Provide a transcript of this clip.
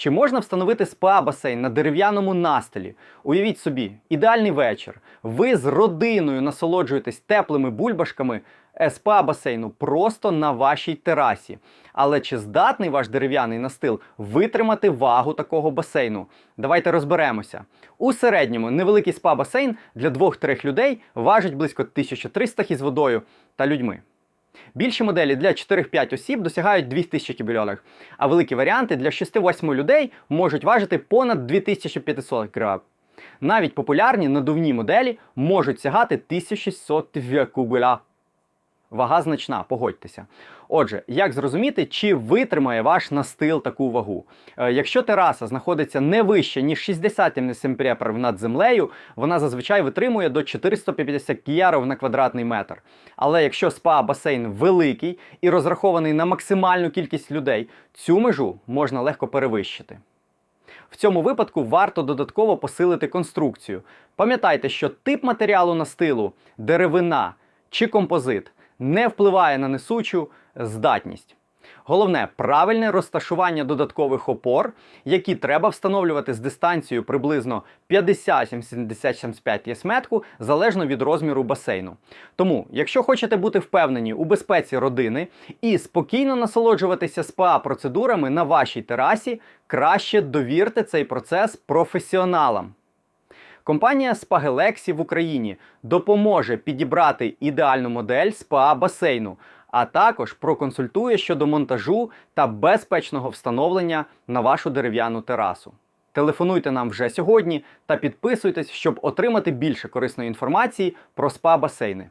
Чи можна встановити спа-басейн на дерев'яному настилі? Уявіть собі, ідеальний вечір. Ви з родиною насолоджуєтесь теплими бульбашками е, спа-басейну просто на вашій терасі. Але чи здатний ваш дерев'яний настил витримати вагу такого басейну? Давайте розберемося. У середньому невеликий спа-басейн для 2-3 людей важить близько 1300 із водою та людьми. Більші моделі для 4-5 осіб досягають 2000 кб, а великі варіанти для 6-8 людей можуть важити понад 2500 кг. Навіть популярні надувні моделі можуть сягати 1600 кг. Вага значна, погодьтеся. Отже, як зрозуміти, чи витримає ваш настил таку вагу? Е, Якщо тераса знаходиться не вище, ніж 60 мС над землею, вона зазвичай витримує до 450 кіяров на квадратний метр. Але якщо спа-басейн великий і розрахований на максимальну кількість людей, цю межу можна легко перевищити. В цьому випадку варто додатково посилити конструкцію. Пам'ятайте, що тип матеріалу настилу, деревина чи композит не впливає на несучу здатність. Головне правильне розташування додаткових опор, які треба встановлювати з дистанцією приблизно 50-75 єсметку, залежно від розміру басейну. Тому, якщо хочете бути впевнені у безпеці родини і спокійно насолоджуватися спа-процедурами на вашій терасі, краще довірте цей процес професіоналам. Компанія Спагелексі в Україні допоможе підібрати ідеальну модель спа-басейну, а також проконсультує щодо монтажу та безпечного встановлення на вашу дерев'яну терасу. Телефонуйте нам вже сьогодні та підписуйтесь, щоб отримати більше корисної інформації про спа-басейни.